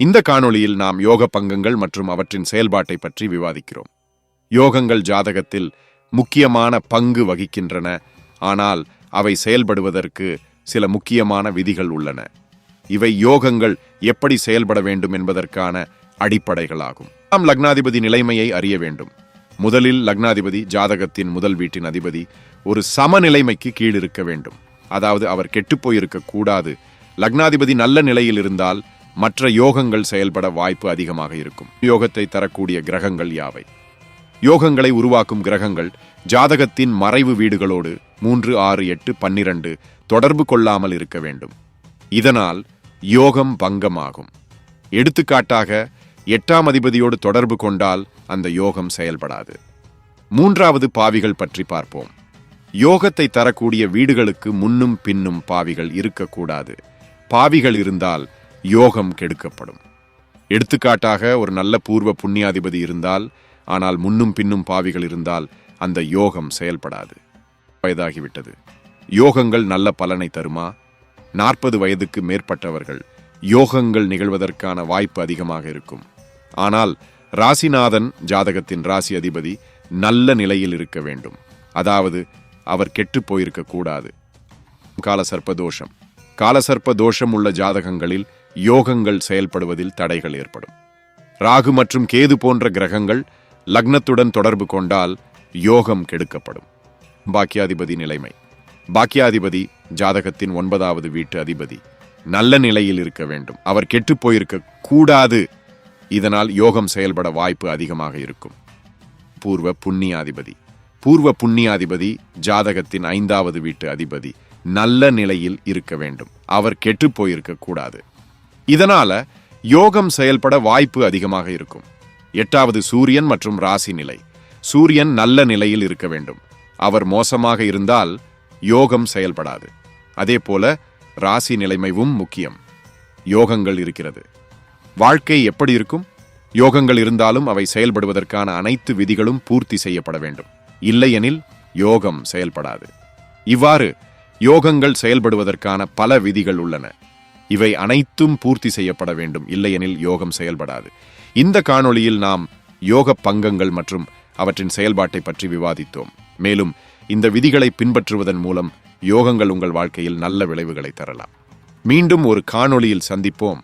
இந்த காணொளியில் நாம் யோக பங்கங்கள் மற்றும் அவற்றின் செயல்பாட்டை பற்றி விவாதிக்கிறோம். யோகங்கள் ஜாதகத்தில் முக்கியமான பங்கு வகிக்கின்றன. ஆனால் அவை செயல்படுவதற்கு சில முக்கியமான விதிகள் உள்ளன. இவை யோகங்கள் எப்படி செயல்பட வேண்டும் என்பதற்கான அடிப்படைகளாகும். நாம் லக்னாதிபதி நிலைமையை அறிய வேண்டும். முதலில் லக்னாதிபதி ஜாதகத்தின் முதல் வீட்டின் அதிபதி ஒரு சமநிலைமைக்கு கீழ் இருக்க வேண்டும். அதாவது அவர் கெட்டுப்போயிருக்க கூடாது. லக்னாதிபதி நல்ல நிலையில் இருந்தால் மற்ற யோகங்கள் செயல்பட வாய்ப்பு அதிகமாக இருக்கும். யோகத்தை தரக்கூடிய கிரகங்கள் யாவை? யோகங்களை உருவாக்கும் கிரகங்கள் ஜாதகத்தின் மறைவு வீடுகளோடு மூன்று ஆறு எட்டு பன்னிரண்டு தொடர்பு கொள்ளாமல் இருக்க வேண்டும். இதனால் யோகம் பங்கமாகும். எடுத்துக்காட்டாக எட்டாம் அதிபதியோடு தொடர்பு கொண்டால் அந்த யோகம் செயல்படாது. மூன்றாவது பாவிகள் பற்றி பார்ப்போம். யோகத்தை தரக்கூடிய வீடுகளுக்கு முன்னும் பின்னும் பாவிகள் இருக்கக்கூடாது. பாவிகள் இருந்தால் யோகம் கெடுக்கப்படும். எடுத்துக்காட்டாக ஒரு நல்ல பூர்வ புண்ணியாதிபதி இருந்தால் ஆனால் முன்னும் பின்னும் பாவிகள் இருந்தால் அந்த யோகம் செயல்படாது. வயதாகிவிட்டது. யோகங்கள் நல்ல பலனை தருமா? நாற்பது வயதுக்கு மேற்பட்டவர்கள் யோகங்கள் நிகழ்வதற்கான வாய்ப்பு அதிகமாக இருக்கும். ஆனால் ராசிநாதன் ஜாதகத்தின் ராசி அதிபதி நல்ல நிலையில் இருக்க வேண்டும். அதாவது அவர் கெட்டுப் போயிருக்க கூடாது. காலசர்ப்ப தோஷம். காலசர்ப்ப தோஷம் உள்ள ஜாதகங்களில் யோகங்கள் செயல்படுவதில் தடைகள் ஏற்படும். ராகு மற்றும் கேது போன்ற கிரகங்கள் லக்னத்துடன் தொடர்பு கொண்டால் யோகம் கெடுக்கப்படும். பாக்கியாதிபதி நிலைமை. பாக்கியாதிபதி ஜாதகத்தின் ஒன்பதாவது வீட்டு அதிபதி. நல்ல நிலையில் இருக்க வேண்டும். அவர் கெட்டுப் போயிருக்க கூடாது. இதனால் யோகம் செயல்பட வாய்ப்பு அதிகமாக இருக்கும். பூர்வ புண்ணியாதிபதி. பூர்வ புண்ணியாதிபதி ஜாதகத்தின் ஐந்தாவது வீட்டு அதிபதி நல்ல நிலையில் இருக்க வேண்டும். அவர் கெட்டுப் போயிருக்க கூடாது. இதனால யோகம் செயல்பட வாய்ப்பு அதிகமாக இருக்கும். எட்டாவது சூரியன் மற்றும் ராசி நிலை. சூரியன் நல்ல நிலையில் இருக்க வேண்டும். அவர் மோசமாக இருந்தால் யோகம் செயல்படாது. அதே போல ராசி நிலைமைவும் முக்கியம். யோகங்கள் இருக்கிறது. வாழ்க்கை எப்படி இருக்கும்? யோகங்கள் இருந்தாலும் அவை செயல்படுவதற்கான அனைத்து விதிகளும் பூர்த்தி செய்யப்பட வேண்டும். இல்லையெனில் யோகம் செயல்படாது. இவ்வாறு யோகங்கள் செயல்படுவதற்கான பல விதிகள் உள்ளன. இவை அனைத்தும் பூர்த்தி செய்யப்பட வேண்டும். இல்லையெனில் யோகம் செயல்படாது. இந்த காணொளியில் நாம் யோக பங்கங்கள் மற்றும் அவற்றின் செயல்பாட்டை பற்றி விவாதித்தோம். மேலும் இந்த விதிகளை பின்பற்றுவதன் மூலம் யோகங்கள் உங்கள் வாழ்க்கையில் நல்ல விளைவுகளை தரலாம். மீண்டும் ஒரு காணொளியில் சந்திப்போம்.